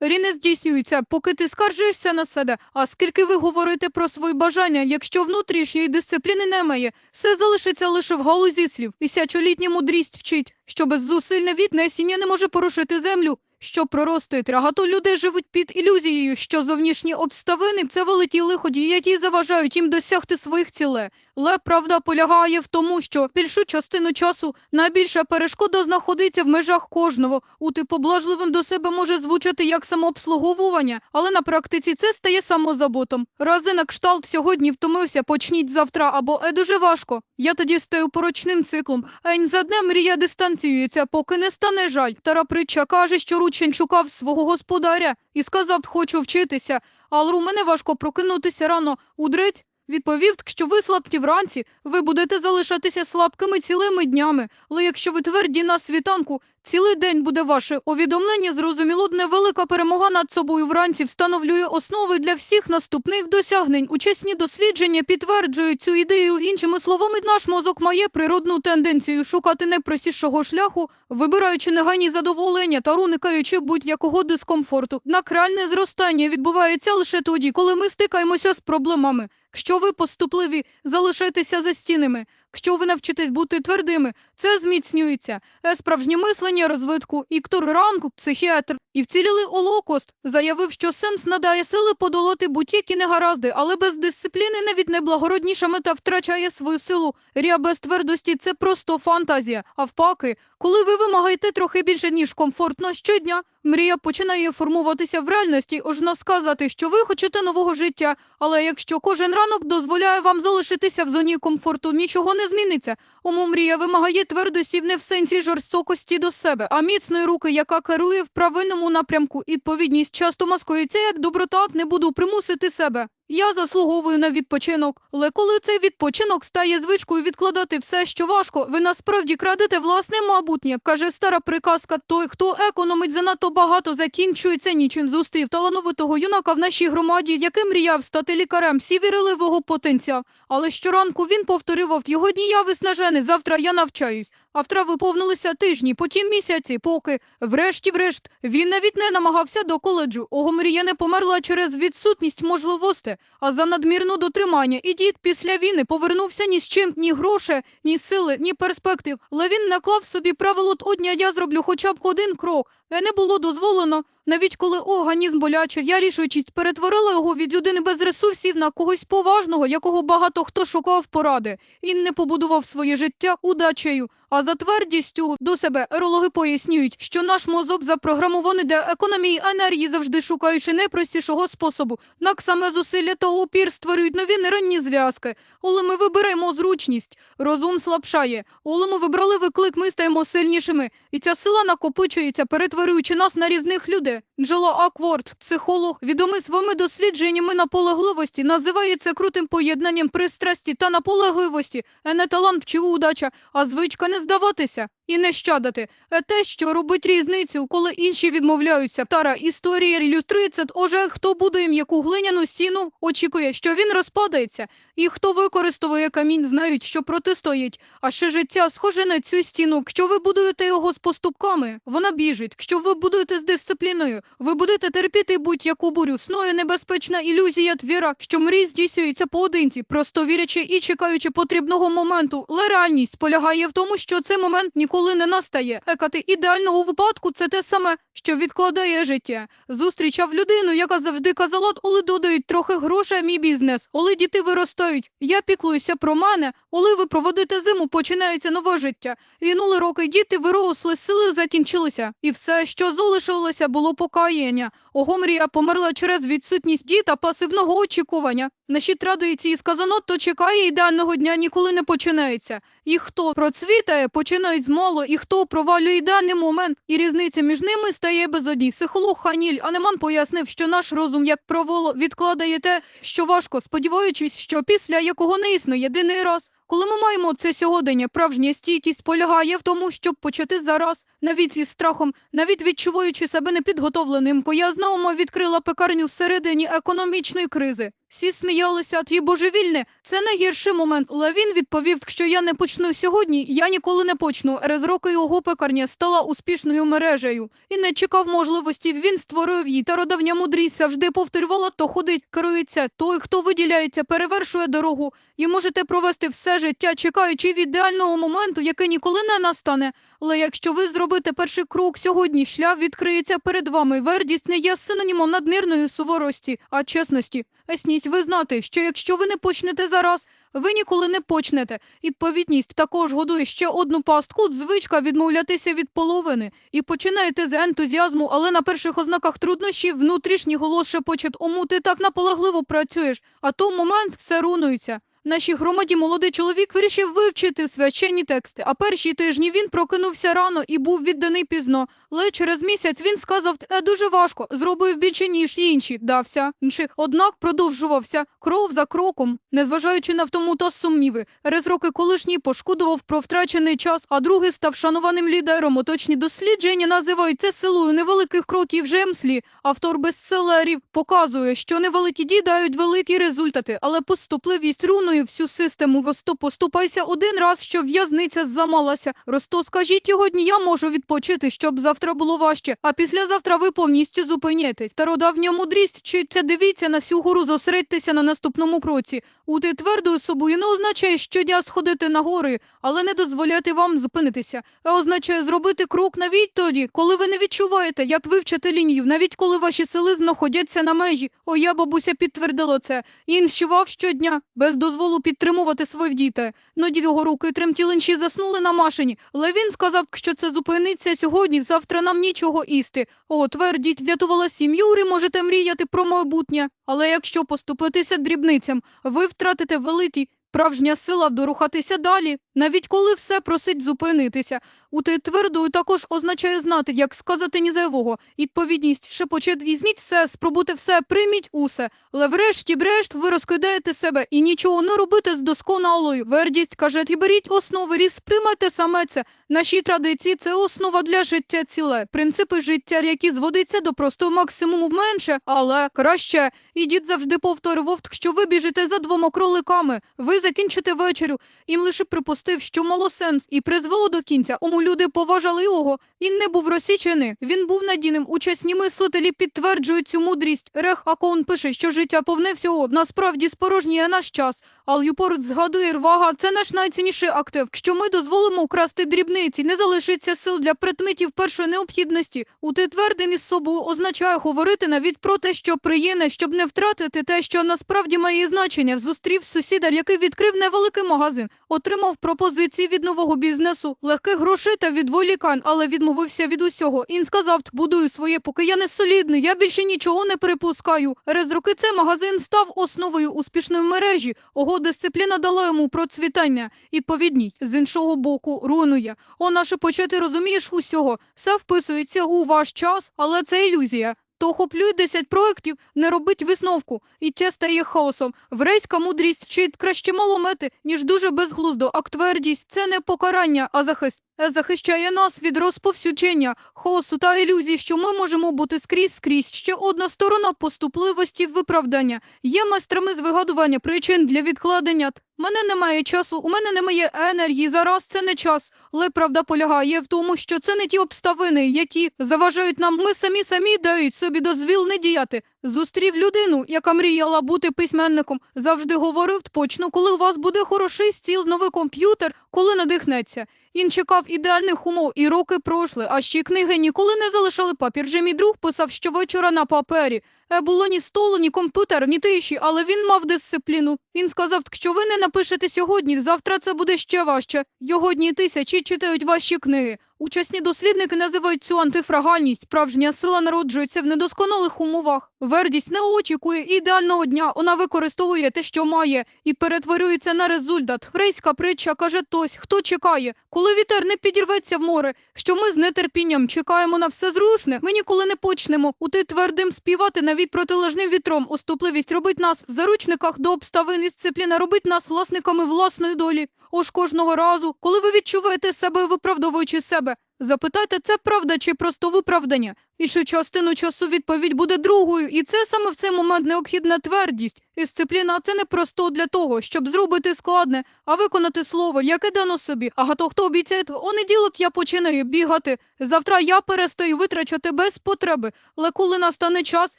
Рі не здійснюються, поки ти скаржишся на себе. А скільки ви говорите про свої бажання, якщо внутрішньої дисципліни немає, все залишиться лише в галузі слів. Тисячолітня мудрість вчить, що без зусиль віднесення не може порушити землю. Що проростує трагато люди живуть під ілюзією, що зовнішні обставини це великі лиході, які заважають їм досягти своїх цілей. Але правда полягає в тому, що більшу частину часу найбільша перешкода знаходиться в межах кожного. Ути поблажливим до себе може звучати як самообслуговування, але на практиці це стає самозаботом. Рази на кшталт сьогодні втомився, почніть завтра або е дуже важко. Я тоді стаю порочним циклом. Ень за днем мрія дистанціюється, поки не стане жаль. Тара притча каже, що ручень шукав свого господаря і сказав, хочу вчитися. Алру, мене важко прокинутися рано. Удреть відповів, що ви слабкі вранці, ви будете залишатися слабкими цілими днями. Але якщо ви тверді на світанку, цілий день буде ваше увідомлення. Зрозуміло, невелика перемога над собою вранці встановлює основи для всіх наступних досягнень. Учасні дослідження підтверджують цю ідею. Іншими словами, наш мозок має природну тенденцію шукати найпростішого шляху, вибираючи негайні задоволення та уникаючи будь-якого дискомфорту. Однак реальне зростання відбувається лише тоді, коли ми стикаємося з проблемами. Якщо ви поступливі, залишайтеся за стінами. Якщо ви навчитесь бути твердими, це зміцнюється. Е, Справжнє мислення розвитку. Іктор Ранг, психіатр, і вцілілий Олокост заявив, що сенс надає сили подолати будь-які негаразди, але без дисципліни навіть найблагородніша мета втрачає свою силу. Рія без твердості це просто фантазія. А впаки, коли ви вимагаєте трохи більше, ніж комфортно щодня, мрія починає формуватися в реальності. Можна сказати, що ви хочете нового життя, але якщо кожен ранок дозволяє вам залишитися в зоні комфорту, нічого не зміниться. Тому мрія вимагає твердості не в сенсі жорстокості до себе, а міцної руки, яка керує в правильному напрямку. Відповідність часто маскується як доброта, не буду примусити себе. Я заслуговую на відпочинок, але коли цей відпочинок стає звичкою відкладати все, що важко, ви насправді крадете власне майбутнє, каже стара приказка. Той, хто економить занадто багато, закінчується нічим. Зустрів талановитого юнака в нашій громаді, який мріяв стати лікарем. Всі вірили в його потенціал. Але щоранку він повторював його дні я виснажений, завтра я навчаюсь. А втра виповнилися тижні, потім місяці, поки, врешті-врешт, він навіть не намагався до коледжу. Ого мрія не померла через відсутність можливостей, а за надмірну дотримання. І дід після війни повернувся ні з чим, ні грошей, ні сили, ні перспектив. Левін наклав собі правило одня я зроблю хоча б один крок. Е, Не було дозволено. Навіть коли організм боляче, я рішучість перетворила його від людини без ресурсів на когось поважного, якого багато хто шукав поради. Він не побудував своє життя удачею, а за твердістю до себе ерологи пояснюють, що наш мозок запрограмований для економії енергії, завжди шукаючи найпростішого способу. Однак саме зусилля та опір створюють нові нейронні зв'язки. Коли ми вибираємо зручність, розум слабшає. Коли ми вибрали виклик, ми стаємо сильнішими. І ця сила накопичується, перетворюючи нас на різних людей. Джело Акворд, психолог, відомий своїми дослідженнями наполегливості, називає це крутим поєднанням пристрасті та наполегливості. Е, Не талант чи удача, а звичка не здаватися і не щадати. Е, Те, що робить різницю, коли інші відмовляються. Тара історія ілюструє це. Отже, хто будує м'яку глиняну стіну, очікує, що він розпадається. І хто використовує камінь, знають, що протистоїть. А ще життя схоже на цю стіну. Якщо ви будуєте його з поступками, вона біжить. Якщо ви будуєте з дисципліною, ви будете терпіти будь-яку бурю. Снує небезпечна ілюзія твіра, що мрій здійснюється поодинці, просто вірячи і чекаючи потрібного моменту. Але реальність полягає в тому, що цей момент ніколи не настає. Екати ідеального випадку це те саме, що відкладає життя. Зустрічав людину, яка завжди казала, коли додають трохи грошей, мій бізнес, коли діти виростають. Я піклуюся про мене, коли ви проводите зиму, починається нове життя. Вінули роки, діти виросли, сили закінчилися, і все, що залишилося, було покаяння. Огомрія померла через відсутність діта пасивного очікування. Наші традиції сказано, то чекає ідеального дня ніколи не починається. І хто процвітає, починають з мало, і хто провалює ідеальний момент, і різниця між ними стає безодній. Психолог Ханіль Анеман пояснив, що наш розум, як проволо відкладає те, що важко, сподіваючись, що після якого не існує єдиний раз. Коли ми маємо це сьогодення, правжня стійкість полягає в тому, щоб почати зараз, навіть із страхом, навіть відчуваючи себе непідготовленим, бо я знову відкрила пекарню всередині економічної кризи. Всі сміялися, твій божевільне. Це найгірший момент. Але він відповів, що я не почну сьогодні, я ніколи не почну. Через роки його пекарня стала успішною мережею. І не чекав можливості, він створив її. Та родовня мудрість завжди повторювала, то ходить, керується. Той, хто виділяється, перевершує дорогу. І можете провести все життя, чекаючи від ідеального моменту, який ніколи не настане. Але якщо ви зробите перший крок сьогодні, шлях відкриється перед вами. Вердість не є синонімом надмірної суворості, а чесності. Есніть ви знати, що якщо ви не почнете зараз, ви ніколи не почнете. Відповідність також годує ще одну пастку, звичка відмовлятися від половини. І починаєте з ентузіазму, але на перших ознаках труднощів внутрішній голос шепочет «Ому, ти так наполегливо працюєш, а то момент все рунується. Нашій громаді молодий чоловік вирішив вивчити священні тексти, а перші тижні він прокинувся рано і був відданий пізно. Але через місяць він сказав, е, дуже важко, зробив більше, ніж інші, дався. Інші. Однак продовжувався кров за кроком, незважаючи на втому та сумніви. Через роки колишній пошкодував про втрачений час, а другий став шанованим лідером. Оточні дослідження називають це силою невеликих кроків Жемслі. Автор бестселерів показує, що невеликі дії дають великі результати, але поступливість рунує всю систему. Росто поступайся один раз, щоб в'язниця замалася. Росто, скажіть його дні, я можу відпочити, щоб завтра було важче, а післязавтра ви повністю зупиняєтесь. Стародавня мудрість вчиться, дивіться на сю гору, зосередьтеся на наступному кроці. Бути твердою собою не означає щодня сходити на гори, але не дозволяти вам зупинитися. А означає зробити крок навіть тоді, коли ви не відчуваєте, як вивчити лінію, навіть коли ваші сили знаходяться на межі. О, я, бабуся, підтвердила це. Він щував щодня, без дозволу підтримувати свої діти. Ноді його руки тремтіли, інші заснули на машині. Але він сказав, що це зупиниться сьогодні, завтра нам нічого істи. О, твердіть, врятувала сім'ю, можете мріяти про майбутнє. Але якщо поступитися дрібницям, ви втратите великий Справжня сила дорухатися далі, навіть коли все просить зупинитися. Ути твердою також означає знати, як сказати ні зайвого. Відповідність шепоче візьміть все, спробуйте все, прийміть усе. Але врешті-брешт ви розкидаєте себе і нічого не робите з досконалою. Вердість каже, і беріть основи ріс, приймайте саме це. Наші традиції це основа для життя ціле. Принципи життя, які зводиться до простого максимуму менше, але краще. Ідіть завжди повторював, що ви біжите за двома кроликами. Ви закінчите вечерю. Їм лише припустив, що мало сенс, і призвело до кінця. Люди поважали його. Він не був розсічений. Він був надійним. Учасні мислителі підтверджують цю мудрість. Рех Акон пише, що життя повне всього. Насправді спорожнює наш час. Ал'юпорт згадує рвага. Це наш найцінніший актив. Що ми дозволимо украсти дрібниці, не залишиться сил для предметів першої необхідності. Ути твердим із собою означає говорити навіть про те, що приємне, щоб не втратити те, що насправді має значення. Зустрів сусіда, який відкрив невеликий магазин, отримав пропозиції від нового бізнесу, легких грошей та відволікань, але відмовився від усього. Він сказав, будую своє, поки я не солідний, я більше нічого не припускаю. Через роки цей магазин став основою успішної мережі. Ого, дисципліна дала йому процвітання. і повідність з іншого боку руйнує. О, наше почати розумієш усього. Все вписується у ваш час, але це ілюзія. То охоплюй 10 проєктів, не робить висновку, і це стає хаосом. Врейська мудрість вчить краще мало мети, ніж дуже безглуздо, а твердість – це не покарання, а захист. Е, Захищає нас від розповсюдження, хаосу та ілюзій, що ми можемо бути скрізь скрізь. Ще одна сторона поступливості виправдання. Є майстрами з вигадування причин для відкладення. Мене немає часу, у мене немає енергії, зараз це не час. Але правда полягає в тому, що це не ті обставини, які заважають нам. Ми самі самі дають собі дозвіл не діяти. Зустрів людину, яка мріяла бути письменником. Завжди говорив, почну, коли у вас буде хороший стіл, новий комп'ютер, коли надихнеться. Він чекав ідеальних умов, і роки пройшли, а ще книги ніколи не залишали папір. Же мій друг писав щовечора на папері. Е, Було ні столу, ні комп'ютера, ні тиші, але він мав дисципліну. Він сказав, що ви не напишете сьогодні, завтра це буде ще важче. Його дні тисячі читають ваші книги. Учасні дослідники називають цю антифрагальність. Справжня сила народжується в недосконалих умовах. Вердість не очікує ідеального дня. Вона використовує те, що має, і перетворюється на результат. Грейська притча каже тось, хто чекає, коли вітер не підірветься в море, що ми з нетерпінням чекаємо на все зручне. Ми ніколи не почнемо. Ути твердим співати навіть протилежним вітром. Оступливість робить нас в заручниках до обставин. Дисципліна робить нас власниками власної долі. Ож кожного разу, коли ви відчуваєте себе, виправдовуючи себе, Запитайте, це правда чи просто виправдання. І що частину часу відповідь буде другою, і це саме в цей момент необхідна твердість. Дисципліна це не просто для того, щоб зробити складне, а виконати слово, яке дано собі. А то хто обіцяє, у неділок я починаю бігати. Завтра я перестаю витрачати без потреби. Але коли настане час,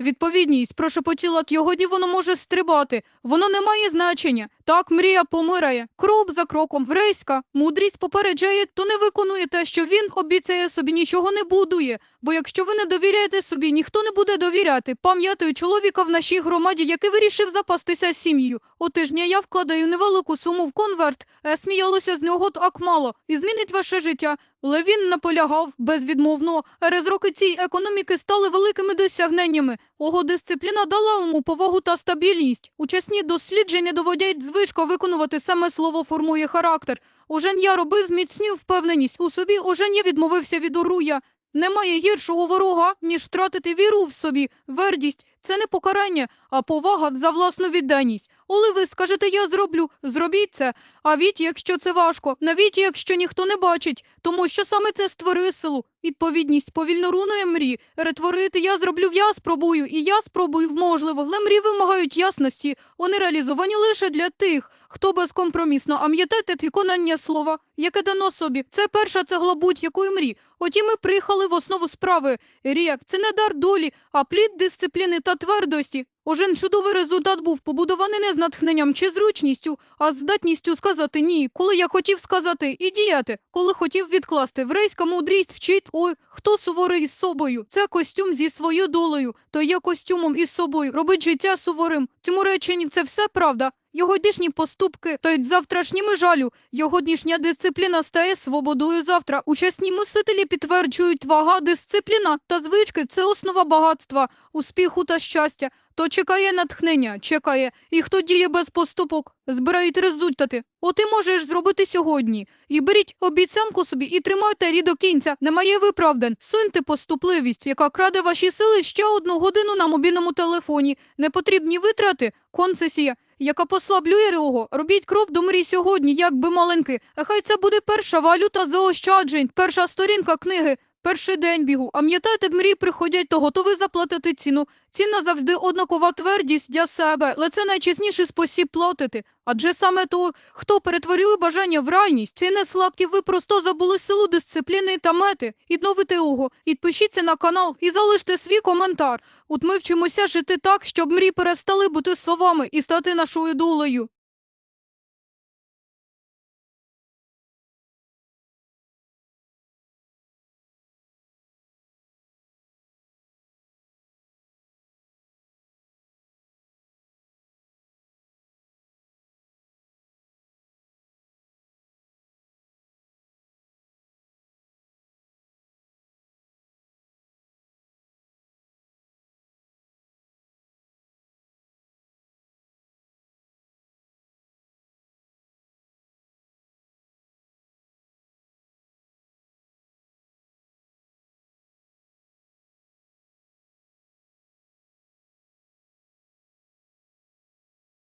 відповідність прошепотіла йогодні воно може стрибати. Воно не має значення. Так мрія помирає. Крок за кроком. Врейська. Мудрість попереджає, то не виконує те, що він обіцяє собі, нічого не будує. Бо якщо ви не довіряєте собі, ніхто не буде довіряти. Пам'ятаю чоловіка в нашій громаді, який вирішив запастися сім'єю. У тижня я вкладаю невелику суму в конверт, е, сміялося з нього так мало, і змінить ваше життя. Але він наполягав безвідмовно. Через роки цієї економіки стали великими досягненнями. Ого дисципліна дала йому повагу та стабільність. Учасні дослідження доводять звичка виконувати саме слово формує характер. Ожен я робив зміцнюю впевненість у собі, ожен я відмовився від оруя. Немає гіршого ворога, ніж втратити віру в собі. Вердість це не покарання, а повага за власну відданість. Коли ви скажете я зроблю, зробіть це. А віть, якщо це важко, навіть якщо ніхто не бачить, тому що саме це створює силу. Відповідність повільно рунує мрії. Ретворити я зроблю, я спробую, і я спробую вможливо. Але мрії вимагають ясності. Вони реалізовані лише для тих, хто безкомпромісно ам'ятайте виконання слова, яке дано собі. Це перша цегла будь-якої мрії. Оті ми приїхали в основу справи. Рік – це не дар долі, а плід дисципліни та твердості. Ожен чудовий результат був побудований не з натхненням чи зручністю, а з здатністю сказати ні, коли я хотів сказати і діяти, коли хотів відкласти. Врейська мудрість вчить, ой, хто суворий із собою. Це костюм зі своєю долею, то є костюмом із собою. Робить життя суворим. Цьому реченні це все правда. Його дішні поступки тають завтрашніми жалю. Його дішня дисципліна стає свободою завтра. Учасні мислителі підтверджують вага, дисципліна та звички це основа багатства, успіху та щастя. То чекає натхнення, чекає, і хто діє без поступок, збирають результати. От і можеш зробити сьогодні. І беріть обіцянку собі і тримайте рі до кінця. Немає виправдань. Суньте поступливість, яка краде ваші сили ще одну годину на мобільному телефоні. Непотрібні витрати, концесія. Яка послаблює його, робіть кров до мрій сьогодні, як би. А хай це буде перша валюта заощаджень, перша сторінка книги, перший день бігу. А м'ятайте мрії приходять, то готові заплатити ціну. Ціна завжди однакова твердість для себе, але це найчесніший спосіб платити. Адже саме то, хто перетворює бажання в реальність, це не слабкі, ви просто забули силу дисципліни та мети. Відновити його, підпишіться на канал і залиште свій коментар. От ми вчимося жити так, щоб мрії перестали бути словами і стати нашою долею.